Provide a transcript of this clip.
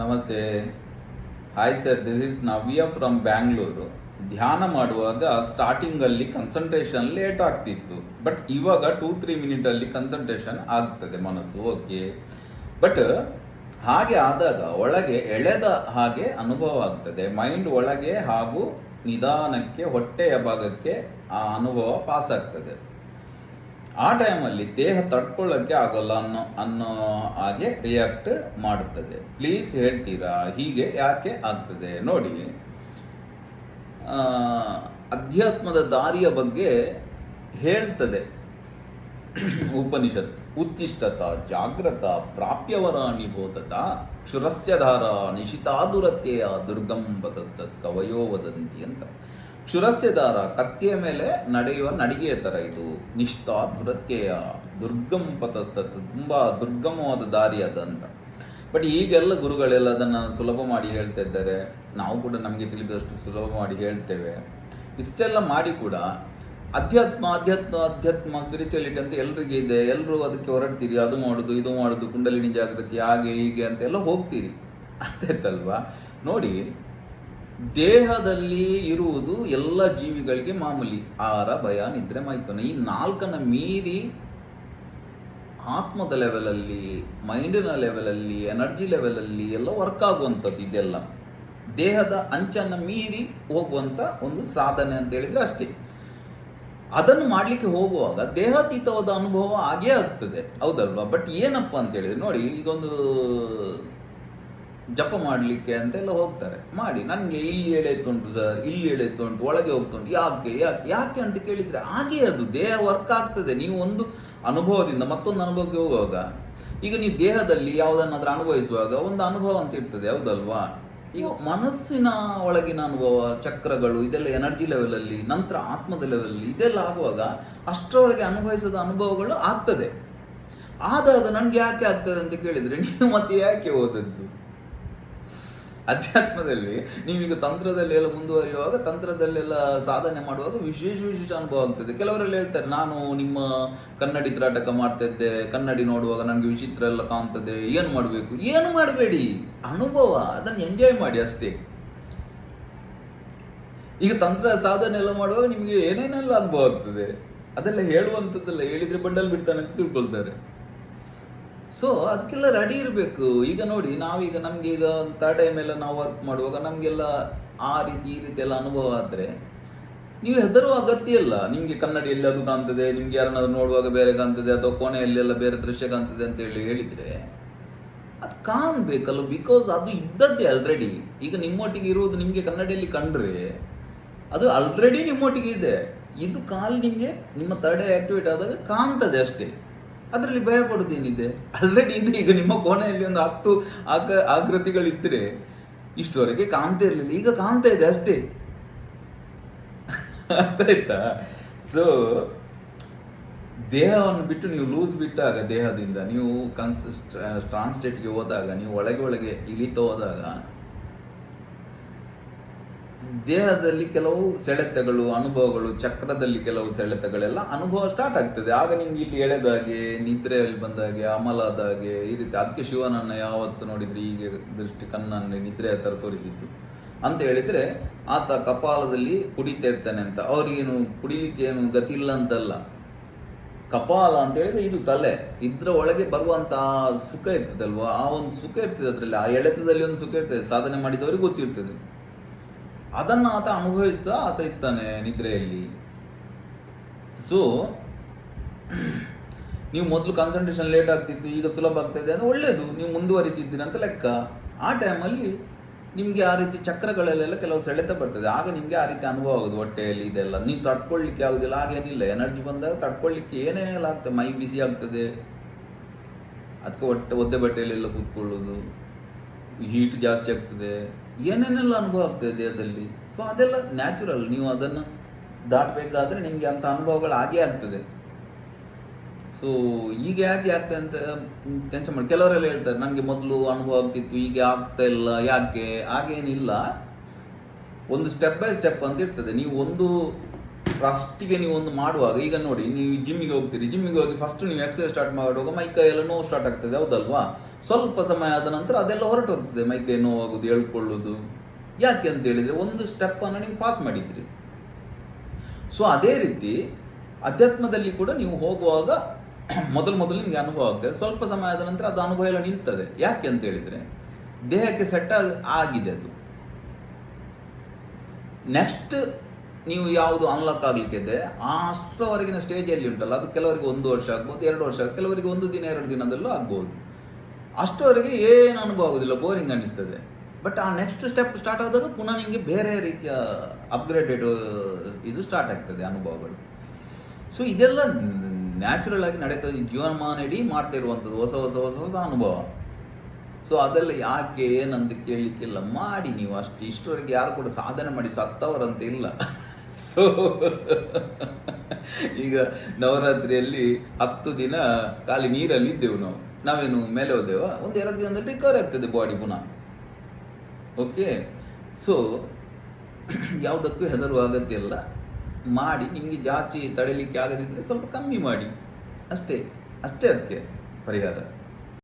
ನಮಸ್ತೆ. Hi sir this is Navya from Bangalore ಧ್ಯಾನ ಮಾಡುವಾಗ ಸ್ಟಾರ್ಟಿಂಗಲ್ಲಿ ಕನ್ಸಂಟ್ರೇಷನ್ ಲೇಟ್ ಆಗ್ತಿತ್ತು. ಬಟ್ ಇವಾಗ ಟೂ ತ್ರೀ ಮಿನಿಟಲ್ಲಿ ಕನ್ಸಂಟ್ರೇಷನ್ ಆಗ್ತದೆ ಮನಸ್ಸು ಓಕೆ ಬಟ್ ಹಾಗೆ ಆದಾಗ ಒಳಗೆ ಎಳೆದ ಹಾಗೆ ಅನುಭವ ಆಗ್ತದೆ. ಮೈಂಡ್ ಒಳಗೆ ಹಾಗೂ ನಿಧಾನಕ್ಕೆ, ಹೊಟ್ಟೆಯ ಭಾಗಕ್ಕೆ ಆ ಅನುಭವ ಪಾಸ್ ಆಗ್ತದೆ. ಆ ಟೈಮಲ್ಲಿ ದೇಹ ತಡ್ಕೊಳ್ಳೋಕ್ಕೆ ಆಗಲ್ಲ ಅನ್ನೋ ಅನ್ನೋ ಹಾಗೆ ರಿಯಾಕ್ಟ್ ಮಾಡುತ್ತದೆ. ಪ್ಲೀಸ್ ಹೇಳ್ತೀರಾ? ಹೀಗೆ ಯಾಕೆ ಆಗ್ತದೆ? ನೋಡಿ. ಅಧ್ಯಾತ್ಮದ ದಾರಿಯ ಬಗ್ಗೆ ಹೇಳ್ತದೆ. ಉಪನಿಷತ್. ಉತ್ತಿಷ್ಟತ ಜಾಗ್ರತ, ಪ್ರಾಪ್ಯವರಾಣಿ ಬೋಧತ ಕ್ಷುರಸ್ಯಧಾರ, ನಿಶಿತಾದುರತೆಯ ದುರ್ಗಂ ಬದತ್ ಕವಯೋ ವದಂತಿ ಅಂತ. ಕ್ಷುರಸ್ಯಧಾರ ಕತ್ತಿಯ ಮೇಲೆ ನಡೆಯುವ ನಡಿಗೆಯ ಥರ ಇದು. ನಿಷ್ಠಾ ಪ್ರತ್ಯಯ ದುರ್ಗಂ ಪತಸ್ತತ್. ತುಂಬ ದುರ್ಗಮವಾದ ದಾರಿ ಅಂತ. ಬಟ್ ಈಗೆಲ್ಲ ಗುರುಗಳೆಲ್ಲ ಅದನ್ನು ಸುಲಭ ಮಾಡಿ ಹೇಳ್ತಾ ಇದ್ದಾರೆ. ನಾವು ಕೂಡ ನಮಗೆ ತಿಳಿದಷ್ಟು ಸುಲಭ ಮಾಡಿ ಹೇಳ್ತೇವೆ. ಇಷ್ಟೆಲ್ಲ ಮಾಡಿ ಕೂಡ ಅಧ್ಯಾತ್ಮ ಅಧ್ಯಾತ್ಮ ಅಧ್ಯಾತ್ಮ ಸ್ಪಿರಿಚುಯಾಲಿಟಿ ಅಂತ ಎಲ್ರಿಗೆ ಇದೆ. ಎಲ್ಲರೂ ಅದಕ್ಕೆ ಹೊರಡ್ತೀರಿ. ಅದು ಮಾಡೋದು, ಇದು ಮಾಡೋದು, ಕುಂಡಲಿನಿ ಜಾಗೃತಿ, ಹಾಗೆ ಹೀಗೆ ಅಂತ ಎಲ್ಲ ಹೋಗ್ತೀರಿ. ಅರ್ಥ ಆಯ್ತಲ್ವಾ? ನೋಡಿ ದೇಹದಲ್ಲಿ ಇರುವುದು ಎಲ್ಲ ಜೀವಿಗಳಿಗೆ ಮಾಮೂಲಿ. ಆಹಾರ, ಭಯ, ನಿದ್ರೆ, ಮೈಥುನ. ಈ ನಾಲ್ಕನ್ನ ಮೀರಿ ಆತ್ಮದ ಲೆವೆಲಲ್ಲಿ ಮೈಂಡಿನ ಲೆವೆಲಲ್ಲಿ ಎನರ್ಜಿ ಲೆವೆಲಲ್ಲಿ ಎಲ್ಲ ವರ್ಕ್ ಆಗುವಂಥದ್ದು ಇದೆಲ್ಲ. ದೇಹದ ಅಂಚನ್ನು ಮೀರಿ ಹೋಗುವಂಥ ಒಂದು ಸಾಧನೆ ಅಂತ ಹೇಳಿದ್ರೆ ಅಷ್ಟೇ. ಅದನ್ನು ಮಾಡಲಿಕ್ಕೆ ಹೋಗುವಾಗ ದೇಹಾತೀತವಾದ ಅನುಭವ ಆಗೇ ಆಗ್ತದೆ. ಹೌದಲ್ವಾ? ಬಟ್ ಏನಪ್ಪ ಅಂತ ಹೇಳಿದ್ರೆ ನೋಡಿ ಈಗೊಂದು ಜಪ ಮಾಡಲಿಕ್ಕೆ ಅಂತೆಲ್ಲ ಹೋಗ್ತಾರೆ. ಮಾಡಿ ನನಗೆ ಇಲ್ಲಿ ಎಳೆತ್ತುಂಟು ಸರ್, ಇಲ್ಲಿ ಎಳೆತ್ತುಂಟು ಒಳಗೆ ಹೋಗ್ತುಂಟು, ಯಾಕೆ ಯಾಕೆ ಯಾಕೆ? ಅಂತ ಕೇಳಿದರೆ, ಹಾಗೆ ಅದು ದೇಹ ವರ್ಕ್ ಆಗ್ತದೆ. ನೀವು ಒಂದು ಅನುಭವದಿಂದ ಮತ್ತೊಂದು ಅನುಭವಕ್ಕೆ ಹೋಗುವಾಗ, ಈಗ ನೀವು ದೇಹದಲ್ಲಿ ಯಾವುದನ್ನಾದ್ರೂ ಅನುಭವಿಸುವಾಗ ಒಂದು ಅನುಭವ ಅಂತ ಇರ್ತದೆ, ಹೌದಲ್ವಾ? ಈಗ ಮನಸ್ಸಿನ ಒಳಗಿನ ಅನುಭವ, ಚಕ್ರಗಳು, ಇದೆಲ್ಲ ಎನರ್ಜಿ ಲೆವೆಲಲ್ಲಿ ನಂತರ ಆತ್ಮದ ಲೆವೆಲಲ್ಲಿ ಇದೆಲ್ಲ ಆಗುವಾಗ ಅಷ್ಟರವರೆಗೆ ಅನುಭವಿಸದ ಅನುಭವಗಳು ಆಗ್ತದೆ. ಆದಾಗ ನನಗೆ ಯಾಕೆ ಆಗ್ತದೆ ಅಂತ ಕೇಳಿದರೆ, ನೀವು ಮತ್ತೆ ಯಾಕೆ ಓದದ್ದು ಅಧ್ಯಾತ್ಮದಲ್ಲಿ ನೀವೀಗ ತಂತ್ರದಲ್ಲಿ ಎಲ್ಲ ಮುಂದುವರಿಯುವಾಗ ತಂತ್ರದಲ್ಲೆಲ್ಲ ಸಾಧನೆ ಮಾಡುವಾಗ ವಿಶೇಷ ವಿಶೇಷ ಅನುಭವ ಆಗ್ತದೆ. ಕೆಲವರೆಲ್ಲ ಹೇಳ್ತಾರೆ, ನಾನು ನಿಮ್ಮ ಕನ್ನಡಿ ತ್ರಾಟಕ ಮಾಡ್ತಾ ಇದ್ದೆ ಕನ್ನಡಿ ನೋಡುವಾಗ ನನಗೆ ವಿಚಿತ್ರ ಎಲ್ಲ ಕಾಣ್ತದೆ, ಏನು ಮಾಡಬೇಕು? ಏನು ಮಾಡಬೇಡಿ, ಅನುಭವ, ಅದನ್ನು ಎಂಜಾಯ್ ಮಾಡಿ ಅಷ್ಟೇ. ಈಗ ತಂತ್ರ ಸಾಧನೆ ಎಲ್ಲ ಮಾಡುವಾಗ ನಿಮಗೆ ಏನೇನೆಲ್ಲ ಅನುಭವ ಆಗ್ತದೆ? ಅದೆಲ್ಲ ಹೇಳುವಂಥದ್ದೆಲ್ಲ, ಹೇಳಿದ್ರೆ ಬಂಡಲ್ ಬಿಡ್ತಾನೆ ಅಂತ ತಿಳ್ಕೊಳ್ತಾರೆ. ಸೊ ಅದಕ್ಕೆಲ್ಲ ರೆಡಿ ಇರಬೇಕು. ಈಗ ನೋಡಿ, ನಾವೀಗ ನಮ್ಗೆ ಈಗ ಟೈಮ್ ಎಲ್ಲ ನಾವು ವರ್ಕ್ ಮಾಡುವಾಗ ನಮಗೆಲ್ಲ ಆ ರೀತಿ, ಈ ರೀತಿ ಎಲ್ಲ ಅನುಭವ ಆದರೆ ನೀವು ಹೆದರುವ ಅಗತ್ಯ ಇಲ್ಲ. ನಿಮಗೆ ಕನ್ನಡಿಯಲ್ಲಿ ಅದು ಕಾಣ್ತದೆ, ನಿಮ್ಗೆ ಯಾರನ್ನಾದ್ರು ನೋಡುವಾಗ ಬೇರೆ ಕಾಣ್ತದೆ, ಅಥವಾ ಕೋಣೆಯಲ್ಲಿ ಎಲ್ಲ ಬೇರೆ ದೃಶ್ಯ ಕಾಣ್ತದೆ ಅಂತ ಹೇಳಿ ಹೇಳಿದರೆ ಅದು ಕಾಣಬೇಕಲ್ಲ ಬಿಕಾಸ್ ಅದು ಇದ್ದದ್ದೇ ಆಲ್ರೆಡಿ ಈಗ ನಿಮ್ಮೊಟ್ಟಿಗೆ ಇರುವುದು ನಿಮಗೆ ಕನ್ನಡಿಯಲ್ಲಿ ಕಂಡ್ರೆ ಅದು ಆಲ್ರೆಡಿ ನಿಮ್ಮೊಟ್ಟಿಗೆ ಇದೆ. ಇದು ಕಾಲ್ ನಿಮಗೆ, ನಿಮ್ಮ ತಡೆ ಆಕ್ಟಿವೇಟ್ ಆದಾಗ ಕಾಣ್ತದೆ ಅಷ್ಟೇ. ಅದರಲ್ಲಿ ಭಯ ಪಡೋದೇನಿದೆ ಆಲ್ರೆಡಿ ಇದೆ ಈಗ ನಿಮ್ಮ ಕೋಣೆಯಲ್ಲಿ ಒಂದು ಹತ್ತು ಆಕ ಆಕೃತಿಗಳಿದ್ದರೆ ಇಷ್ಟುವರೆಗೆ ಕಾಣ್ತಾ ಇರಲಿಲ್ಲ. ಈಗ ಕಾಣ್ತಾ ಇದೆ ಅಷ್ಟೇ. ಅರ್ಥ ಆಯ್ತಾ ಸೊ ದೇಹವನ್ನು ಬಿಟ್ಟು ನೀವು ಲೂಸ್ ಬಿಟ್ಟಾಗ ದೇಹದಿಂದ, ನೀವು ಕನ್ಸ್ ಟ್ರಾನ್ಸ್ಲೇಟ್ಗೆ ಹೋದಾಗ, ನೀವು ಒಳಗೆ ಒಳಗೆ ಇಳಿತಾ ಹೋದಾಗ ದೇಹದಲ್ಲಿ ಕೆಲವು ಸೆಳೆತಗಳು, ಅನುಭವಗಳು, ಚಕ್ರದಲ್ಲಿ ಕೆಲವು ಸೆಳೆತಗಳೆಲ್ಲ ಅನುಭವ ಸ್ಟಾರ್ಟ್ ಆಗ್ತದೆ. ಆಗ ನಿಮ್ಗೆ ಇಲ್ಲಿ ಎಳೆದಾಗೆ, ನಿದ್ರೆಯಲ್ಲಿ ಬಂದಾಗೆ, ಅಮಲಾದಾಗೆ, ಈ ರೀತಿ. ಅದಕ್ಕೆ ಶಿವನನ್ನು ಯಾವತ್ತು ನೋಡಿದ್ರೆ? ಹೀಗೆ ದೃಷ್ಟಿ ಕಣ್ಣನ್ನು ನಿದ್ರೆ ಥರ ತೋರಿಸಿದ್ದು. ಅಂತ ಹೇಳಿದ್ರೆ, ಆತ ಕಪಾಲದಲ್ಲಿ ಕುಡಿತಾ ಇರ್ತಾನೆ ಅಂತ. ಅವ್ರಿಗೇನು ಕುಡಿಲಿಕ್ಕೆ ಏನು ಗತಿ ಇಲ್ಲ ಅಂತಲ್ಲ ಕಪಾಲ ಅಂತ ಹೇಳಿದ್ರೆ ಇದು ತಲೆ. ಇದ್ರ ಒಳಗೆ ಬರುವಂತಹ ಸುಖ ಇರ್ತದಲ್ವ? ಆ ಒಂದು ಸುಖ ಇರ್ತದೆ ಅದರಲ್ಲಿ. ಆ ಎಳೆತದಲ್ಲಿ ಒಂದು ಸುಖ ಇರ್ತದೆ. ಸಾಧನೆ ಮಾಡಿದವರಿಗೆ ಗೊತ್ತಿರ್ತದೆ. ಅದನ್ನು ಆತ ಅನುಭವಿಸ್ತಾ ಆತ ಇರ್ತಾನೆ ನಿದ್ರೆಯಲ್ಲಿ. ಸೊ ನೀವು ಮೊದಲು ಕಾನ್ಸಂಟ್ರೇಷನ್ ಲೇಟ್ ಆಗ್ತಿತ್ತು, ಈಗ ಸುಲಭ ಆಗ್ತಾಯಿದೆ ಅಂದರೆ ಒಳ್ಳೆಯದು ನೀವು ಮುಂದುವರಿತಿದ್ದೀರಿ ಅಂತ ಲೆಕ್ಕ. ಆ ಟೈಮಲ್ಲಿ ನಿಮಗೆ ಆ ರೀತಿ ಚಕ್ರಗಳಲ್ಲೆಲ್ಲ ಕೆಲವು ಸೆಳೆತ ಬರ್ತದೆ. ಆಗ ನಿಮಗೆ ಆ ರೀತಿ ಅನುಭವ ಆಗೋದು, ಹೊಟ್ಟೆಯಲ್ಲಿ ಇದೆಲ್ಲ. ನೀವು ತಡ್ಕೊಳ್ಳಿಕ್ಕೆ ಆಗೋದಿಲ್ಲ ಆಗೇನಿಲ್ಲ ಎನರ್ಜಿ ಬಂದಾಗ ತಡ್ಕೊಳ್ಳಿಕ್ಕೆ ಏನೇನೆಲ್ಲ ಆಗ್ತದೆ? ಮೈ ಬಿಸಿ ಆಗ್ತದೆ. ಅದಕ್ಕೆ ಹೊಟ್ಟೆ, ಒದ್ದೆ ಬಟ್ಟೆಯಲ್ಲೆಲ್ಲ ಕೂತ್ಕೊಳ್ಳೋದು. ಹೀಟ್ ಜಾಸ್ತಿ ಆಗ್ತದೆ, ಏನೇನೆಲ್ಲ ಅನುಭವ ಆಗ್ತದೆ ದೇಹದಲ್ಲಿ? ಸೊ ಅದೆಲ್ಲ ನ್ಯಾಚುರಲ್ ನೀವು ಅದನ್ನು ದಾಟಬೇಕಾದ್ರೆ ನಿಮಗೆ ಅಂಥ ಅನುಭವಗಳು ಆಗೇ ಆಗ್ತದೆ. ಸೊ ಈಗ ಯಾಕೆ ಆಗ್ತದೆ ಅಂತ ಟೆನ್ಷನ್ ಮಾಡಿ. ಕೆಲವರೆಲ್ಲ ಹೇಳ್ತಾರೆ ನನಗೆ ಮೊದಲು ಅನುಭವ ಆಗ್ತಿತ್ತು ಈಗ ಆಗ್ತಾ ಇಲ್ಲ, ಯಾಕೆ? ಹಾಗೇನಿಲ್ಲ. ಒಂದು ಸ್ಟೆಪ್ ಬೈ ಸ್ಟೆಪ್ ಅಂತ ಇರ್ತದೆ. ನೀವು ಒಂದು ಫಸ್ಟಿಗೆ ನೀವು ಒಂದು ಮಾಡುವಾಗ, ಈಗ ನೋಡಿ, ನೀವು ಜಿಮ್ಮಿಗೆ ಹೋಗ್ತೀರಿ. ಜಿಮ್ಮಿಗೆ ಹೋಗಿ ಫಸ್ಟ್ ನೀವು ಎಕ್ಸಸೈಸ್ ಸ್ಟಾರ್ಟ್ ಮಾಡುವಾಗ, ಮೈ, ಕೈ ಎಲ್ಲ ನೋವು ಸ್ಟಾರ್ಟ್ ಆಗ್ತದೆ, ಹೌದಲ್ವಾ? ಸ್ವಲ್ಪ ಸಮಯ ಆದ ನಂತರ ಅದೆಲ್ಲ ಹೊರಟು ಹೋಗ್ತದೆ. ಮೈಕೈ ನೋವಾಗೋದು ಹೇಳ್ಕೊಳ್ಳೋದು ಯಾಕೆ ಅಂತ ಹೇಳಿದರೆ ಒಂದು ಸ್ಟೆಪ್ಪನ್ನು ನೀವು ಪಾಸ್ ಮಾಡಿದ್ರಿ. ಸೊ ಅದೇ ರೀತಿ ಅಧ್ಯಾತ್ಮದಲ್ಲಿ ಕೂಡ ನೀವು ಹೋಗುವಾಗ ಮೊದಲು ಮೊದಲು ನಿಮಗೆ ಅನುಭವ ಆಗ್ತದೆ. ಸ್ವಲ್ಪ ಸಮಯ ಆದ ನಂತರ ಅದು ಅನುಭವ ಎಲ್ಲ ನಿಲ್ತದೆ ಯಾಕೆ ಅಂತ ಹೇಳಿದರೆ ದೇಹಕ್ಕೆ ಸೆಟ್ ಆಗಿದೆ ಅದು. ನೆಕ್ಸ್ಟ್ ನೀವು ಯಾವುದು ಅನ್ಲಾಕ್ ಆ ಅಷ್ಟರವರೆಗಿನ ಸ್ಟೇಜಲ್ಲಿ ಉಂಟಲ್ಲ. ಅದು ಕೆಲವರಿಗೆ ಒಂದು ವರ್ಷ ಆಗ್ಬೋದು, ಎರಡು ವರ್ಷ ಕೆಲವರಿಗೆ ಒಂದು ದಿನ, ಎರಡು ದಿನದಲ್ಲೂ ಆಗ್ಬೋದು. ಅಷ್ಟವರೆಗೆ ಏನು ಅನುಭವ ಆಗೋದಿಲ್ಲ ಬೋರಿಂಗ್ ಅನ್ನಿಸ್ತದೆ. ಬಟ್ ಆ ನೆಕ್ಸ್ಟ್ ಸ್ಟೆಪ್ ಸ್ಟಾರ್ಟ್ ಆದಾಗ ಪುನಃ ನಿಮಗೆ ಬೇರೆ ರೀತಿಯ ಅಪ್ಗ್ರೇಡೆಡ್ ಇದು ಸ್ಟಾರ್ಟ್ ಆಗ್ತದೆ ಅನುಭವಗಳು. ಸೊ ಇದೆಲ್ಲ ನ್ಯಾಚುರಲ್ ಆಗಿ ನಡೀತದೆ ಜೀವನಮಾನ ಇಡೀ ಮಾಡ್ತಾ ಇರುವಂಥದ್ದು ಹೊಸ ಹೊಸ ಹೊಸ ಹೊಸ ಅನುಭವ. ಸೊ ಅದೆಲ್ಲ ಯಾಕೆ, ಏನಂತ ಕೇಳಲಿಕ್ಕಿಲ್ಲ. ಮಾಡಿ ನೀವು ಅಷ್ಟು, ಇಷ್ಟವರೆಗೆ ಯಾರು ಕೂಡ ಸಾಧನೆ ಮಾಡಿ ಸತ್ತವರಂತ ಇಲ್ಲ. ಸೊ ಈಗ ನವರಾತ್ರಿಯಲ್ಲಿ ಹತ್ತು ದಿನ ಖಾಲಿ ನೀರಲ್ಲಿ ಇದ್ದೆವು ನಾವು. ನಾವೇನು ಮೇಲೆ ಹೋದೆವ? ಒಂದು ಎರಡು ದಿನದಲ್ಲಿ ರಿಕವರ್ ಆಗ್ತದೆ ಬಾಡಿ ಪುನಃ. ಓಕೆ ಸೊ ಯಾವುದಕ್ಕೂ ಹೆದರುವ ಅಗತ್ಯ ಇಲ್ಲ. ಮಾಡಿ, ನಿಮಗೆ ಜಾಸ್ತಿ ತಡೆಯಲಿಕ್ಕೆ ಆಗದಿದ್ದರೆ ಸ್ವಲ್ಪ ಕಮ್ಮಿ ಮಾಡಿ. ಅಷ್ಟೇ. ಅಷ್ಟೇ ಅದಕ್ಕೆ ಪರಿಹಾರ.